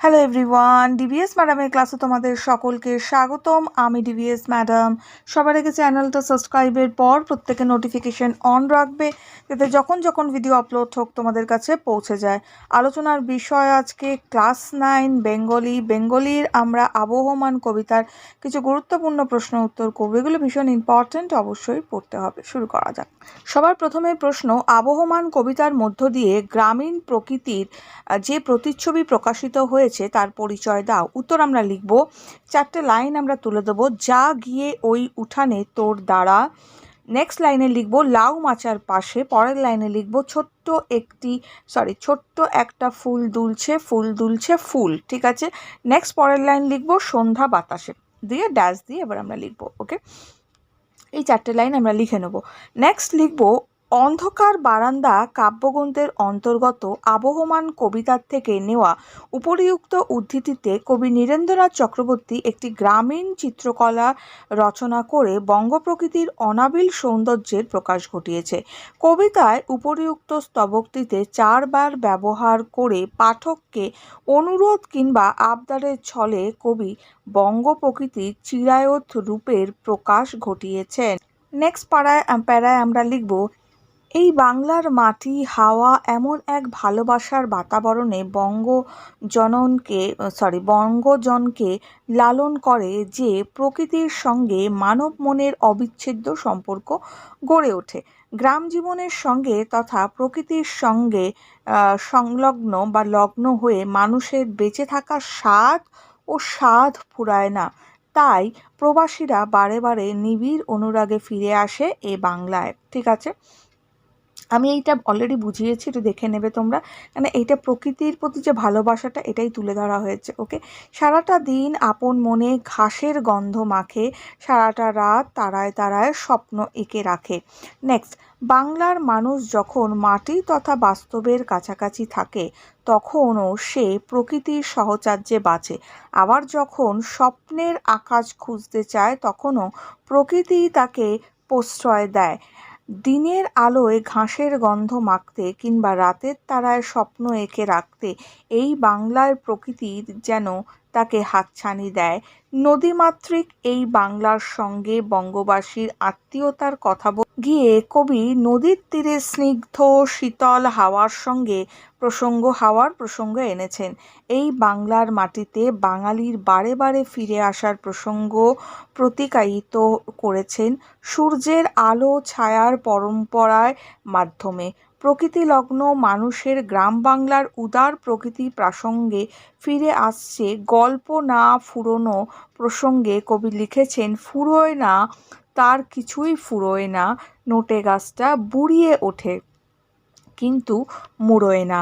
Hello everyone DVS ম্যাডামের ক্লাসে তোমাদের সকলকে স্বাগতম। আমি ডিভিএস ম্যাডাম সবার আগে চ্যানেলটা সাবস্ক্রাইবের পর প্রত্যেকে নোটিফিকেশন অন রাখবে, যাতে যখন যখন ভিডিও আপলোড হোক তোমাদের কাছে পৌঁছে যায়। আলোচনার বিষয় আজকে ক্লাস নাইন বেঙ্গলি বেঙ্গলির আমরা আবহমান কবিতার কিছু গুরুত্বপূর্ণ প্রশ্ন উত্তর করব। এগুলো ভীষণ ইম্পর্ট্যান্ট অবশ্যই পড়তে হবে। শুরু করা যাক। সবার প্রথমে প্রশ্ন, আবহমান কবিতার মধ্য দিয়ে গ্রামীণ প্রকৃতির যে প্রতিচ্ছবি প্রকাশিত হয়েছে তার পরিচয় দাও। উত্তর আমরা লিখব, চারটে লাইন আমরা তুলে দেবো, যা গিয়ে ওই উঠানে তোর দ্বারা। নেক্সট লাইনে লিখব, লাউ মাচার পাশে। পরের লাইনে লিখব, ছোট্ট একটি সরি ছোট্ট একটা ফুল দুলছে ফুল দুলছে ফুল। ঠিক আছে? নেক্সট পরের লাইন লিখব, সন্ধ্যা বাতাসে। দিয়ে ড্যাশ দিয়ে এবার আমরা লিখব ওকে এই চারটে লাইন আমরা লিখে নেব। নেক্সট লিখব অন্ধকার বারান্দা কাব্যগ্রন্থের অন্তর্গত আবহমান কবিতার থেকে নেওয়া উপরিউক্ত উদ্ধৃতিতে কবি নীরেন্দ্রনাথ চক্রবর্তী একটি গ্রামীণ চিত্রকলা রচনা করে বঙ্গপ্রকৃতির অনাবিল সৌন্দর্যের প্রকাশ ঘটিয়েছে। কবিতায় উপরিউক্ত স্তবকটিতে চারবার ব্যবহার করে পাঠককে অনুরোধ কিংবা আবদারের ছলে কবি বঙ্গপ্রকৃতির চিরায়ত রূপের প্রকাশ ঘটিয়েছেন। নেক্সট পাড়ায় প্যারায় আমরা লিখব এই বাংলার মাটি, হাওয়া এমন এক ভালোবাসার বাতাবরণে বঙ্গ জননকে সরি বঙ্গজনকে লালন করে যে প্রকৃতির সঙ্গে মানব মনের অবিচ্ছেদ্য সম্পর্ক গড়ে ওঠে। গ্রাম জীবনের সঙ্গে তথা প্রকৃতির সঙ্গে সংলগ্ন বা লগ্ন হয়ে মানুষের বেঁচে থাকার স্বাদ ও স্বাদ ফুরায় না। তাই প্রবাসীরা বারে বারে নিবিড় অনুরাগে ফিরে আসে এ বাংলায়। ঠিক আছে? আমি এইটা অলরেডি বুঝিয়েছি একটু দেখে নেবে তোমরা। মানে এইটা প্রকৃতির প্রতি যে ভালোবাসাটা, এটাই তুলে ধরা হয়েছে ওকে সারাটা দিন আপন মনে ঘাসের গন্ধ মাখে, সারাটা রাত তারায় তারায় স্বপ্ন এঁকে রাখে। নেক্সট বাংলার মানুষ যখন মাটি তথা বাস্তবের কাছাকাছি থাকে, তখনও সে প্রকৃতির সহচার্যে বাঁচে। আবার যখন স্বপ্নের আকাশ খুঁজতে চায়, তখনও প্রকৃতি তাকে প্রশ্রয় দেয়। দিনের আলোয় ঘাসের গন্ধ মাখতে কিংবা রাতের তারায় স্বপ্ন এঁকে রাখতে, এই বাংলার প্রকৃতির যেন তাকে হাতছানি দেয়। নদীমাতৃক এই বাংলার সঙ্গে বঙ্গবাসীর আত্মীয়তার কথা গিয়ে কবি নদীর তীরে স্নিগ্ধ, শীতল হাওয়ার সঙ্গে প্রসঙ্গ, হাওয়ার প্রসঙ্গ এনেছেন। এই বাংলার মাটিতে বাঙালির বারে বারে ফিরে আসার প্রসঙ্গ প্রতিকায়িত করেছেন সূর্যের আলো ছায়ার পরম্পরার মাধ্যমে। প্রকৃতিলগ্ন মানুষের গ্রাম বাংলার উদার প্রকৃতি প্রাসঙ্গে ফিরে আসছে গল্প না ফুরোনো প্রসঙ্গে। কবি লিখেছেন, ফুরোয় না, তার কিছুই ফুরোয় না। নোটে গাছটা বুড়িয়ে ওঠে। কিন্তু মুড়োয় না।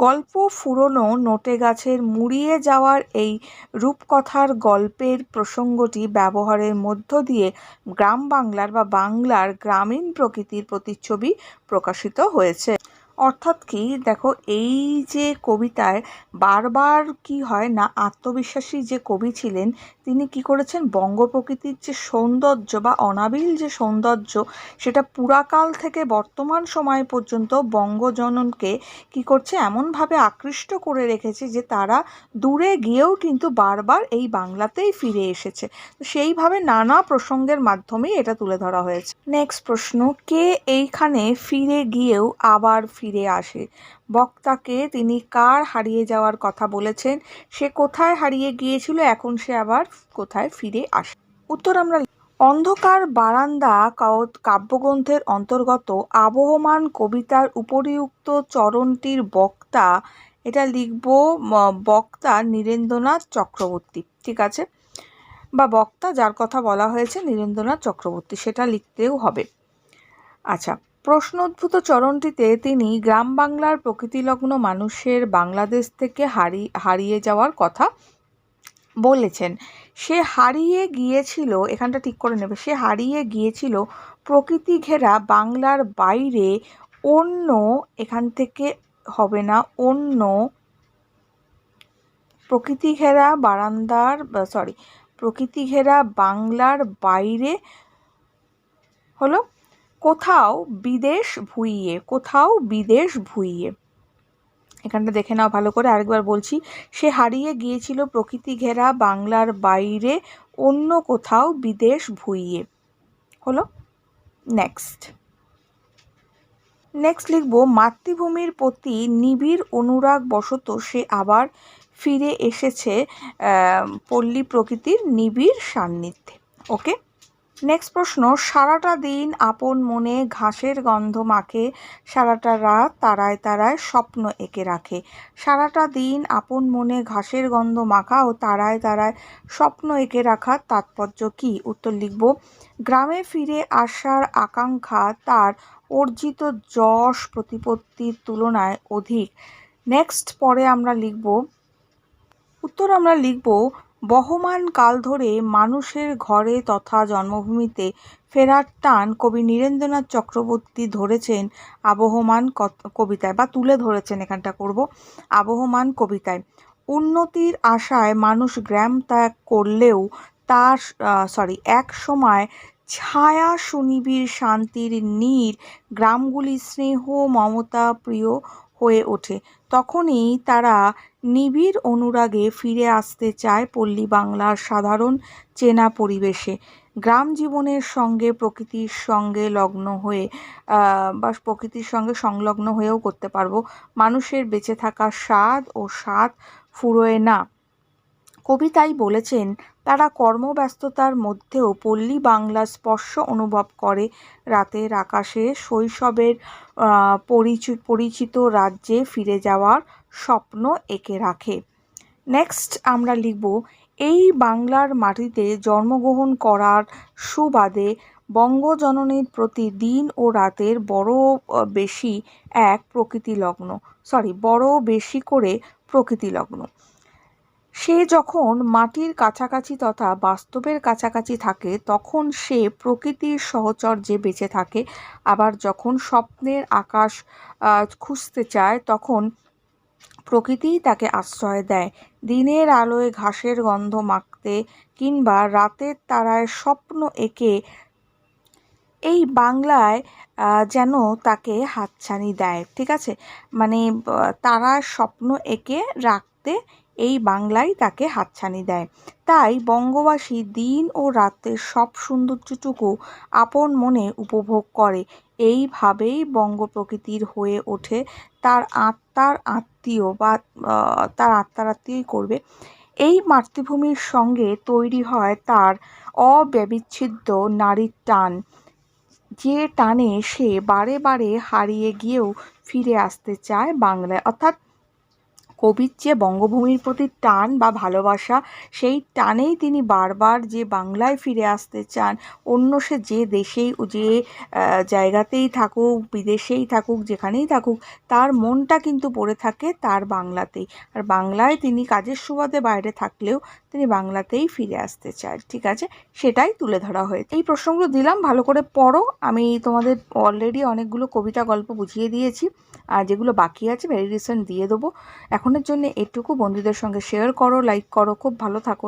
গল্প ফুরোনো নোটে গাছের মুড়িয়ে যাওয়ার এই রূপকথার গল্পের প্রসঙ্গটি ব্যবহারের মধ্য দিয়ে গ্রাম বাংলার বা বাংলার গ্রামীণ প্রকৃতির প্রতিচ্ছবি প্রকাশিত হয়েছে। অর্থাৎ কি? দেখো, এই যে কবিতায় বারবার কি হয় না, আত্মবিশ্বাসী যে কবি ছিলেন, তিনি কি করেছেন? বঙ্গ প্রকৃতির যে সৌন্দর্য বা অনাবিল যে সৌন্দর্য, সেটা পুরাকাল থেকে বর্তমান সময় পর্যন্ত বঙ্গজননকে কি করছে? এমনভাবে আকৃষ্ট করে রেখেছে যে তারা দূরে গিয়েও কিন্তু বারবার এই বাংলাতেই ফিরে এসেছে। তো সেইভাবে নানা প্রসঙ্গের মাধ্যমেই এটা তুলে ধরা হয়েছে। নেক্সট প্রশ্ন, কে এইখানে ফিরে গিয়েও আবার ফিরে আসে। বক্তাকে তিনি কার হারিয়ে যাওয়ার কথা বলেছেন? সে কোথায় হারিয়ে গিয়েছিল? এখন সে আবার কোথায় ফিরে আসে? উত্তর আমরা অন্ধকার বারান্দা কাব্যগ্রন্থের অন্তর্গত আবহমান কবিতার উপরিউক্ত চরণটির বক্তা, এটা লিখব বক্তা নীরেন্দ্রনাথ চক্রবর্তী, ঠিক আছে? বা বক্তা যার কথা বলা হয়েছে নীরেন্দ্রনাথ চক্রবর্তী, সেটা লিখতেও হবে। আচ্ছা প্রশ্নোদ্ভূত চরণটিতে তিনি গ্রাম বাংলার প্রকৃতিলগ্ন মানুষের বাংলাদেশ থেকে হারি, হারিয়ে যাওয়ার কথা বলেছেন। সে হারিয়ে গিয়েছিল, এখানটা ঠিক করে নেবে, সে হারিয়ে গিয়েছিল প্রকৃতি ঘেরা বাংলার বাইরে, অন্য এখান থেকে হবে না, অন্য প্রকৃতি ঘেরা বারান্দার সরি প্রকৃতি ঘেরা বাংলার বাইরে হলো কোথাও বিদেশ ভুইয়ে, কোথাও বিদেশ ভুইয়ে। এখানটা দেখে নাও ভালো করে। আরেকবার বলছি, সে হারিয়ে গিয়েছিল প্রকৃতি ঘেরা বাংলার বাইরে, অন্য কোথাও বিদেশ ভুইয়ে। হলো নেক্সট নেক্সট লিখব, মাতৃভূমির প্রতি নিবিড় অনুরাগ বশত সে আবার ফিরে এসেছে পল্লী প্রকৃতির নিবিড় সান্নিধ্যে। ওকে নেক্সট প্রশ্ন, সারাটা দিন আপন মনে ঘাসের গন্ধ মাখে, সারাটা রাত তারায় তারায় স্বপ্ন এঁকে রাখে। সারাটা দিন আপন মনে ঘাসের গন্ধ মাখা ও তারায় তারায় স্বপ্ন এঁকে রাখার তাৎপর্য কী? উত্তর লিখব, গ্রামে ফিরে আসার আকাঙ্ক্ষা তার অর্জিত যশ প্রতিপত্তির তুলনায় অধিক। নেক্সট পরে আমরা লিখব, উত্তর আমরা লিখব বহমান কাল ধরে মানুষের ঘরে তথা জন্মভূমিতে ফেরার টান কবি নীরেন্দ্রনাথ চক্রবর্তী ধরেছেন আবহমান কবিতায় বা তুলে ধরেছেন এখানটা করব, আবহমান কবিতায়। উন্নতির আশায় মানুষ গ্রাম ত্যাগ করলেও তার সরি এক সময় ছায়া সুনিবিড় শান্তির নীর, গ্রামগুলি স্নেহ, মমতা, প্রিয় হয়ে ওঠে। তখনই তারা নিবিড় অনুরাগে ফিরে আসতে চায় পল্লী বাংলার সাধারণ চেনা পরিবেশে। গ্রাম জীবনের সঙ্গে প্রকৃতির সঙ্গে লগ্ন হয়ে বা প্রকৃতির সঙ্গে সংলগ্ন হয়েও করতে পারব। মানুষের বেঁচে থাকার স্বাদ ও স্বাদ ফুরোয় না। কবি তাই বলেছেন তারা কর্মব্যস্ততার মধ্যেও পল্লী বাংলার স্পর্শ অনুভব করে। রাতের আকাশে শৈশবের পরিচিত রাজ্যে ফিরে যাওয়ার স্বপ্ন এঁকে রাখে। নেক্সট আমরা লিখব, এই বাংলার মাটিতে জন্মগ্রহণ করার সুবাদে বঙ্গজননীর প্রতি দিন ও রাতের বড় বেশি এক প্রকৃতিলগ্ন। সরি বড় বেশি করে প্রকৃতিলগ্ন। সে যখন মাটির কাছাকাছি তথা বাস্তবের কাছাকাছি থাকে, তখন সে প্রকৃতির সহচর্যে বেঁচে থাকে। আবার যখন স্বপ্নের আকাশ খুঁজতে চায়, তখন প্রকৃতিই তাকে আশ্রয় দেয়। দিনের আলোয় ঘাসের গন্ধ মাখতে কিংবা রাতের তারায় স্বপ্ন এঁকে, এই বাংলায় যেন তাকে হাতছানি দেয়, ঠিক আছে? মানে তারা স্বপ্ন এঁকে রাখতে এই বাংলায় তাকে হাতছানি দেয়। তাই বঙ্গবাসী দিন ও রাতের সব সৌন্দর্যটুকু আপন মনে উপভোগ করে। এইভাবেই বঙ্গ প্রকৃতির হয়ে ওঠে। তার আত্মার আত্মীয় বা তার আত্মার আত্মীয়ই করবে। এই মাতৃভূমির সঙ্গে তৈরি হয় তার অব্যবিচ্ছেদ্য নারীর টান। যে টানে সে বারে বারে হারিয়ে গিয়েও ফিরে আসতে চায় বাংলায়। অর্থাৎ কবির যে বঙ্গভূমির প্রতি টান বা ভালোবাসা, সেই টানেই তিনি বারবার যে বাংলায় ফিরে আসতে চান, অন্য সে যে দেশেই যে জায়গাতেই থাকুক, বিদেশেই থাকুক, যেখানেই থাকুক, তার মনটা কিন্তু পড়ে থাকে তার বাংলাতেই। আর বাংলায় তিনি কাজের সুবাদে বাইরে থাকলেও তিনি বাংলাতেই ফিরে আসতে চান, ঠিক আছে? সেটাই তুলে ধরা হয়েছে। এই প্রসঙ্গ দিলাম, ভালো করে পড়ো। আমি তোমাদের অলরেডি অনেকগুলো কবিতা গল্প বুঝিয়ে দিয়েছি, আর যেগুলো বাকি আছে ভেরি রিসেন্ট দিয়ে দেবো। এখনের জন্য এটুকু। বন্ধুদের সঙ্গে শেয়ার করো লাইক করো খুব ভালো থাকো।